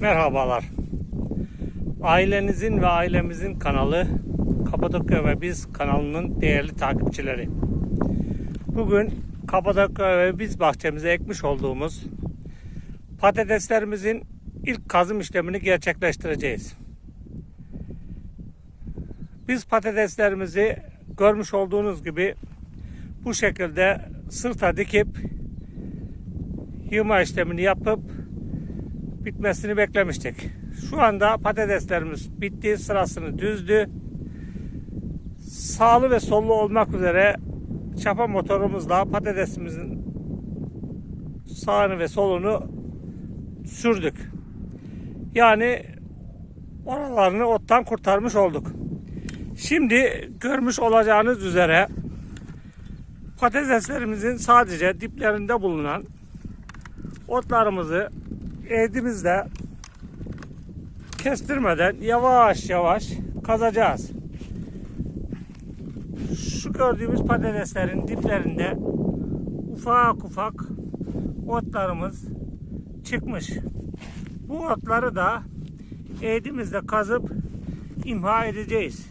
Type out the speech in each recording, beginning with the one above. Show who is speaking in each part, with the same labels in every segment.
Speaker 1: Merhabalar. Ailenizin ve ailemizin kanalı Kapadokya ve Biz kanalının değerli takipçileri. Bugün Kapadokya ve Biz bahçemize ekmiş olduğumuz patateslerimizin ilk kazım işlemini gerçekleştireceğiz. Biz patateslerimizi görmüş olduğunuz gibi bu şekilde sırta dikip yığma işlemini yapıp bitmesini beklemiştik. Şu anda patateslerimiz bitti, sırasını düzdü. Sağlı ve sollu olmak üzere çapa motorumuzla patatesimizin sağını ve solunu sürdük. Yani oralarını ottan kurtarmış olduk. Şimdi görmüş olacağınız üzere patateslerimizin sadece diplerinde bulunan otlarımızı eğdimizle kestirmeden yavaş yavaş kazacağız. Şu gördüğümüz patateslerin diplerinde ufak ufak otlarımız çıkmış. Bu otları da eğdimizle kazıp imha edeceğiz.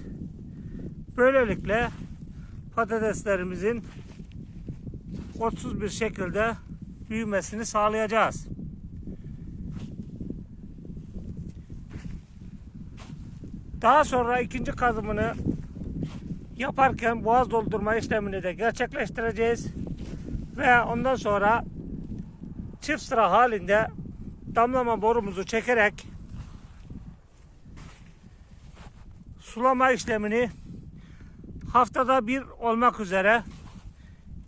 Speaker 1: Böylelikle patateslerimizin otsuz bir şekilde büyümesini sağlayacağız. Daha sonra ikinci kazımını yaparken boğaz doldurma işlemini de gerçekleştireceğiz. Ve ondan sonra çift sıra halinde damlama borumuzu çekerek sulama işlemini haftada bir olmak üzere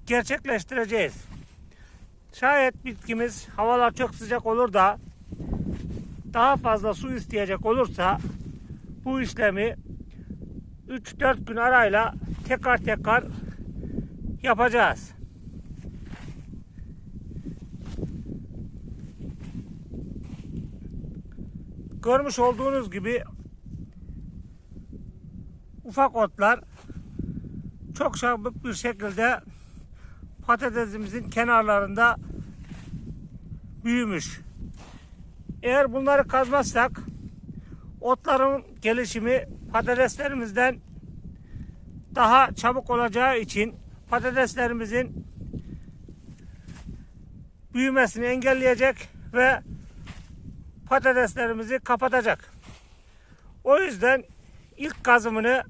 Speaker 1: gerçekleştireceğiz. Şayet bitkimiz havalar çok sıcak olur da daha fazla su isteyecek olursa bu işlemi 3-4 gün arayla tekrar tekrar yapacağız. Görmüş olduğunuz gibi ufak otlar çok çabuk bir şekilde patatesimizin kenarlarında büyümüş. Eğer bunları kazmazsak otların gelişimi patateslerimizden daha çabuk olacağı için patateslerimizin büyümesini engelleyecek ve patateslerimizi kapatacak. O yüzden ilk kazımını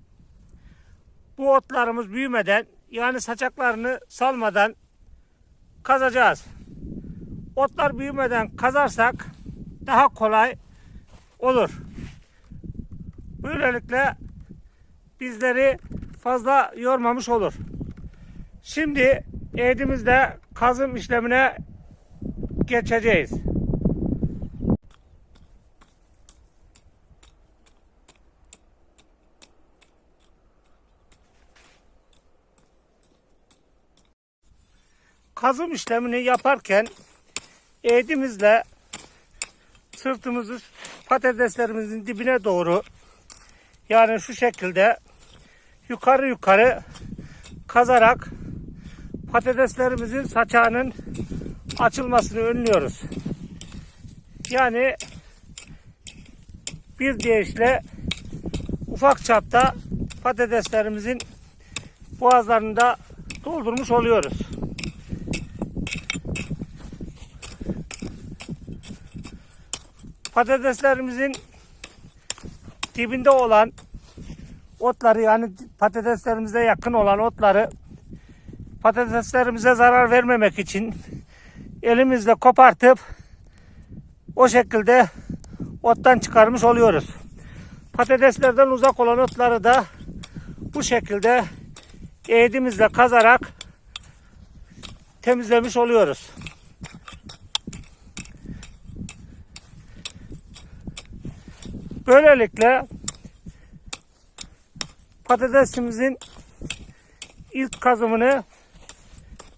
Speaker 1: bu otlarımız büyümeden yani saçaklarını salmadan kazacağız. Otlar büyümeden kazarsak daha kolay olur. Böylelikle bizleri fazla yormamış olur. Şimdi eğdimizde kazım işlemine geçeceğiz. Kazım işlemini yaparken eğdimizle sırtımızı patateslerimizin dibine doğru yani şu şekilde yukarı yukarı kazarak patateslerimizin saçağının açılmasını önlüyoruz. Yani bir deyişle ufak çapta patateslerimizin boğazlarını da doldurmuş oluyoruz. Patateslerimizin dibinde olan otları yani patateslerimize yakın olan otları patateslerimize zarar vermemek için elimizle kopartıp o şekilde ottan çıkarmış oluyoruz. Patateslerden uzak olan otları da bu şekilde eğdimizle kazarak temizlemiş oluyoruz. Böylelikle patatesimizin ilk kazımını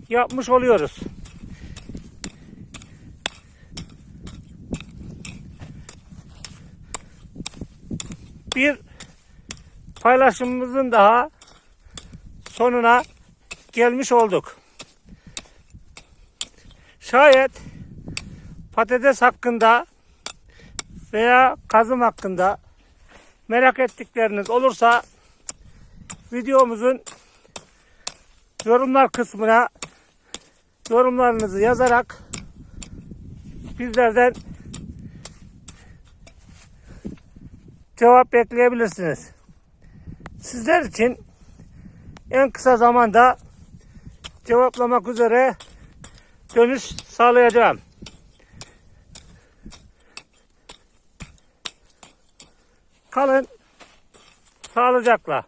Speaker 1: yapmış oluyoruz. Bir paylaşımımızın daha sonuna gelmiş olduk. Şayet patates hakkında veya kazım hakkında merak ettikleriniz olursa videomuzun yorumlar kısmına yorumlarınızı yazarak bizlerden cevap bekleyebilirsiniz. Sizler için en kısa zamanda cevaplamak üzere dönüş sağlayacağım. Kalın sağlıcakla.